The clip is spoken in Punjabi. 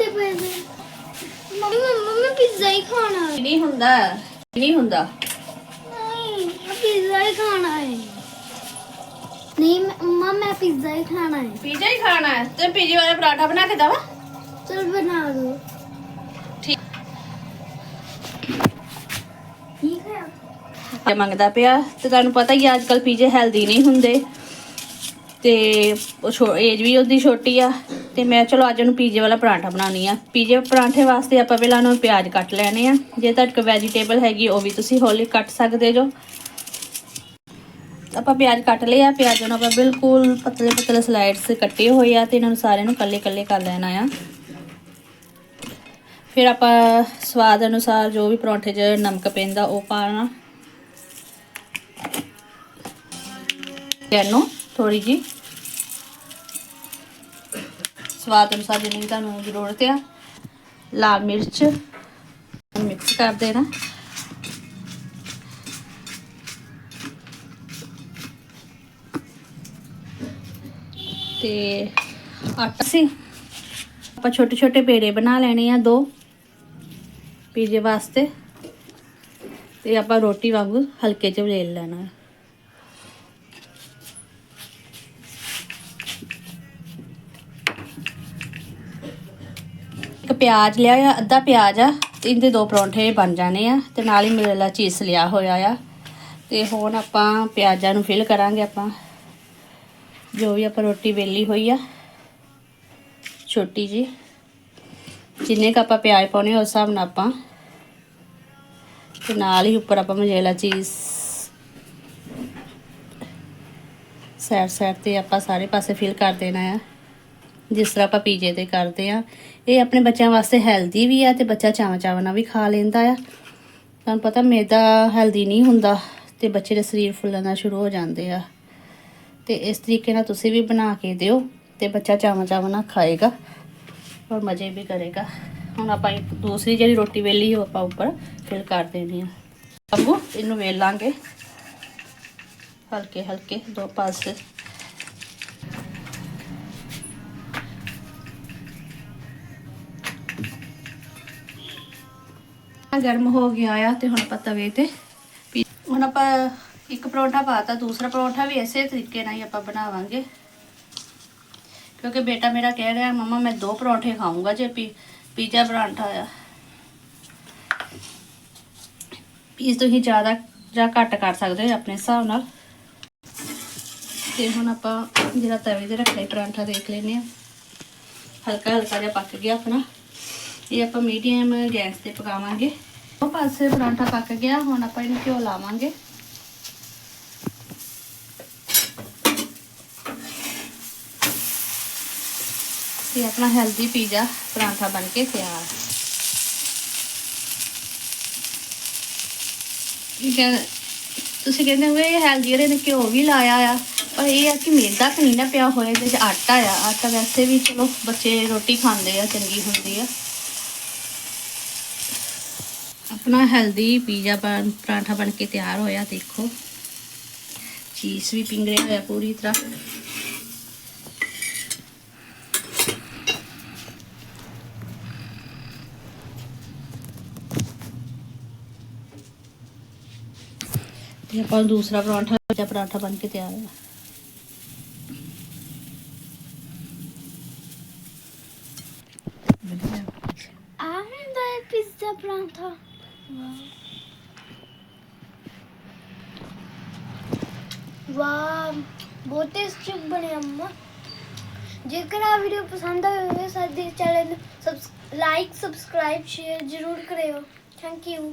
ਦੇ ਪੈਸੇ ਮੰਮੀ ਮੰਮੀ ਪੀਜ਼ਾ ਹੀ ਖਾਣਾ ਹੈ। ਨਹੀਂ ਹੁੰਦਾ ਨਹੀਂ ਹੁੰਦਾ। ਨਹੀਂ ਪੀਜ਼ਾ ਹੀ ਖਾਣਾ ਹੈ। ਨਹੀਂ ਮੈਂ- ਮੰਮਾ ਮੈਂ ਪੀਜ਼ਾ ਹੀ ਖਾਣਾ ਹੈ। ਪੀਜ਼ਾ ਹੀ ਖਾਣਾ ਹੈ। ਤੇ ਪੀਜ਼ੇ ਵਾਲਾ ਪਰਾਠਾ ਬਣਾ ਕੇ ਦਵਾ? ਚਲ ਬਣਾ ਦੋ। ਠੀਕ। ਠੀਕ ਹੈ ਤੇ ਮੰਗਦਾ ਪਿਆ ਤੇ ਤੁਹਾਨੂੰ ਪਤਾ ਹੀ ਅੱਜ ਕੱਲ ਪੀਜ਼ੇ ਹੈਲਦੀ ਨਹੀਂ ਹੁੰਦੇ। ਤੇ ਉਹ ਏਜ ਵੀ ਉਹਦੀ ਛੋਟੀ ਆ, ਤੇ ਮੈਂ ਚਲੋ ਅੱਜ ਉਹਨੂੰ ਪੀਜ਼ੇ ਵਾਲਾ ਪਰਾਂਠਾ ਬਣਾਉਣੀ ਆ। ਪੀਜ਼ੇ ਪਰਾਂਠੇ ਵਾਸਤੇ ਆਪਾਂ ਪਹਿਲਾਂ ਉਹਨੂੰ ਪਿਆਜ਼ ਕੱਟ ਲੈਣੇ ਆ। ਜੇ ਤੁਹਾਡੇ ਕੋਲ ਵੈਜੀਟੇਬਲ ਹੈਗੀ, ਉਹ ਵੀ ਤੁਸੀਂ ਹੌਲੀ ਕੱਟ ਸਕਦੇ ਜੋ। ਆਪਾਂ ਪਿਆਜ਼ ਕੱਟ ਲਏ ਆ, ਪਿਆਜ਼ ਨੂੰ ਆਪਾਂ ਬਿਲਕੁਲ ਪਤਲੇ ਪਤਲੇ ਸਲਾਈਡਸ ਕੱਟੇ ਹੋਏ ਆ, ਤੇ ਇਹਨਾਂ ਨੂੰ ਸਾਰਿਆਂ ਨੂੰ ਕੱਲੇ ਕੱਲੇ ਕਰ ਲੈਣਾ ਆ। ਫਿਰ ਆਪਾਂ ਸਵਾਦ ਅਨੁਸਾਰ ਜੋ ਵੀ ਪਰੌਂਠੇ 'ਚ ਨਮਕ ਪੈਂਦਾ, ਉਹ ਪਾਣਾ ਇਹਨੂੰ ਥੋੜੀ ਜੀ ਸਵਾਦ ਅਨੁਸਾਰ ਜਿੰਨੀ ਤੁਹਾਨੂੰ ਜ਼ਰੂਰਤ ਆ, ਲਾਲ ਮਿਰਚ ਮਿਕਸ ਕਰ ਦੇਣਾ। ਤੇ ਆਟਾ ਸੀ। ਆਪਾਂ ਛੋਟੇ ਛੋਟੇ ਪੇੜੇ ਬਣਾ ਲੈਣੇ ਆ ਦੋ ਪੀਜ਼ੇ ਵਾਸਤੇ। ਤੇ ਆਪਾਂ ਰੋਟੀ ਵਾਂਗੂ ਹਲਕੇ ਚ ਵੇਲ ਲੈਣਾ। ਪਿਆਜ਼ ਲਿਆ ਆ ਅੱਧਾ ਪਿਆਜ਼ ਆ ਇਹਦੇ ਦੋ ਪਰੌਂਠੇ ਬਣ ਜਾਣੇ ਆ, ਤੇ ਨਾਲ ਹੀ ਮਰੇਲਾ ਚੀਜ਼ ਲਿਆ ਹੋਇਆ ਆ। ਤੇ ਹੁਣ ਆਪਾਂ ਪਿਆਜ਼ਾਂ ਨੂੰ ਫਿਲ ਕਰਾਂਗੇ ਆਪਾਂ। ਜੋ ਵੀ ਆਪਾਂ ਰੋਟੀ ਵੇਲੀ ਹੋਈ ਆ, ਛੋਟੀ ਜੀ। ਜਿੰਨੇ ਕ ਆਪਾਂ ਪਿਆਜ਼ ਪਾਉਣੇ ਉਸ ਹਿਸਾਬ ਨਾਲ ਆਪਾਂ ਤੇ ਨਾਲ ਹੀ ਉੱਪਰ ਆਪਾਂ ਮਜੇਲਾ ਚੀਜ਼ ਸਾਈਡ ਸਾਈਡ ਤੇ ਆਪਾਂ ਸਾਰੇ ਪਾਸੇ ਫਿਲ ਕਰ ਦੇਣਾ ਆ। ਜਿਸ ਤਰ੍ਹਾਂ ਆਪਾਂ ਪੀਜੇ ਤੇ ਕਰਦੇ ਆ, ਇਹ ਆਪਣੇ ਬੱਚਿਆਂ ਵਾਸਤੇ ਹੈਲਦੀ ਵੀ ਆ ਤੇ ਬੱਚਾ ਚਾਵਾਂ ਚਾਵਾਂ ਨਾਲ ਵੀ ਖਾ ਲੈਂਦਾ ਆ। ਤੁਹਾਨੂੰ ਪਤਾ ਮੈਦਾ ਹੈਲਦੀ ਨਹੀਂ ਹੁੰਦਾ ਤੇ ਬੱਚੇ ਦੇ ਸਰੀਰ ਫੁੱਲਣਾ ਸ਼ੁਰੂ ਹੋ ਜਾਂਦੇ ਆ। ਤੇ ਇਸ ਤਰੀਕੇ ਨਾਲ ਤੁਸੀਂ ਵੀ ਬਣਾ ਕੇ ਦਿਓ ਤੇ ਬੱਚਾ ਚਾਵਾਂ ਚਾਵਾਂ ਨਾਲ ਖਾਏਗਾ ਔਰ ਮਜ਼ੇ ਵੀ ਕਰੇਗਾ। ਹੁਣ ਆਪਾਂ ਦੂਸਰੀ ਜਿਹੜੀ ਰੋਟੀ ਵੇਲੀ ਉਹ ਆਪਾਂ ਉੱਪਰ ਫਿਲ ਕਰ ਦੇਣੀ ਆ ਅੱਗੋਂ ਇਹਨੂੰ ਵੇਲ ਲਾਂਗੇ। ਹਲਕੇ ਹਲਕੇ ਦੋ ਪਾਸੇ। ਗਰਮ ਹੋ ਗਿਆ ਆ ਤੇ ਹੁਣ ਆਪਾਂ ਤਵੇ ਤੇ ਹੁਣ ਆਪਾਂ ਇੱਕ ਪਰੌਂਠਾ ਪਾਤਾ, ਦੂਸਰਾ ਪਰੌਂਠਾ ਵੀ ਇਸੇ ਤਰੀਕੇ ਨਾਲ ਹੀ ਆਪਾਂ ਬਣਾਵਾਂਗੇ। ਕਿਉਂਕਿ ਬੇਟਾ ਮੇਰਾ ਕਹਿ ਰਿਹਾ, ਮਮਾ, ਮੈਂ ਦੋ ਪਰੌਂਠੇ ਖਾਊਂਗਾ ਜੇ ਪੀ ਪੀਜ਼ਾ ਪਰਾਂਠਾ ਆ। ਪੀਸ ਤੁਸੀਂ ਜ਼ਿਆਦਾ ਜਾਂ ਘੱਟ ਕਰ ਸਕਦੇ ਹੋ ਆਪਣੇ ਹਿਸਾਬ ਨਾਲ। ਤੇ ਹੁਣ ਆਪਾਂ ਜਿਹੜਾ ਤਵੇ ਤੇ ਰੱਖਿਆ ਪਰੌਂਠਾ ਦੇਖ ਲੈਨੇ ਆ ਹਲਕਾ ਹਲਕਾ ਜਿਹਾ ਪੱਕ ਗਿਆ ਆਪਣਾ। ਇਹ ਆਪਾਂ ਮੀਡੀਅਮ ਗੈਸ ਤੇ ਪਕਾਵਾਂਗੇ। ਉਹ ਪਾਸੇ ਪਰਾਂਠਾ ਪੱਕ ਗਿਆ, ਹੁਣ ਆਪਾਂ ਇਹਨੂੰ ਘਿਓ ਲਾਵਾਂਗੇ। ਤੇ ਆਪਣਾ ਹੈਲਦੀ ਪੀਜ਼ਾ ਪਰਾਂਠਾ ਬਣ ਕੇ ਤਿਆਰ। ਇਹ ਤੁਸੀਂ ਕਹਿੰਦੇ ਹੋ ਇਹ ਹੈਲਦੀ ਇਹਨੇ ਘਿਓ ਵੀ ਲਾਇਆ ਆ, ਪਰ ਇਹ ਆ ਕਿ ਮੈਦਾ ਤਾਂ ਨਹੀਂ ਨਾ ਪਿਆ ਹੋਇਆ, ਇਹਦੇ ਵਿੱਚ ਆਟਾ ਆ। ਆਟਾ ਵੈਸੇ ਵੀ ਚਲੋ ਬੱਚੇ ਰੋਟੀ ਖਾਂਦੇ ਆ, ਚੰਗੀ ਹੁੰਦੀ ਆ। ਆਪਣਾ ਹੈਲਦੀ ਪੀਜ਼ਾ ਬਣ, ਪਰਾਂਠਾ ਬਣ ਕੇ ਤਿਆਰ ਹੋਇਆ, ਦੇਖੋ। ਚੀਜ਼ ਵੀ ਪਿੰਗਲਿਆ ਹੋਇਆ ਪੂਰੀ ਤਰ੍ਹਾਂ। ਤੇ ਆਪਾਂ ਦੂਸਰਾ ਪਰਾਂਠਾ ਜਾਂ ਪਰਾਂਠਾ ਬਣ ਕੇ ਤਿਆਰ ਹੈ ਆ ਹੁੰਦਾ ਹੈ ਪੀਜ਼ਾ ਪਰਾਂਠਾ। ਵਾਹ, ਬਹੁਤ ਟੇਸਟੀ ਬਣਿਆ ਅੰਮਾ। ਜੇਕਰ ਆ ਵੀਡੀਓ ਪਸੰਦ ਆਵੇ ਹੋਵੇ, ਸਾਡੇ ਚੈਨਲ ਨੂੰ ਲਾਈਕ ਸਬਸਕ੍ਰਾਈਬ ਸ਼ੇਅਰ ਜ਼ਰੂਰ ਕਰਿਓ। Thank you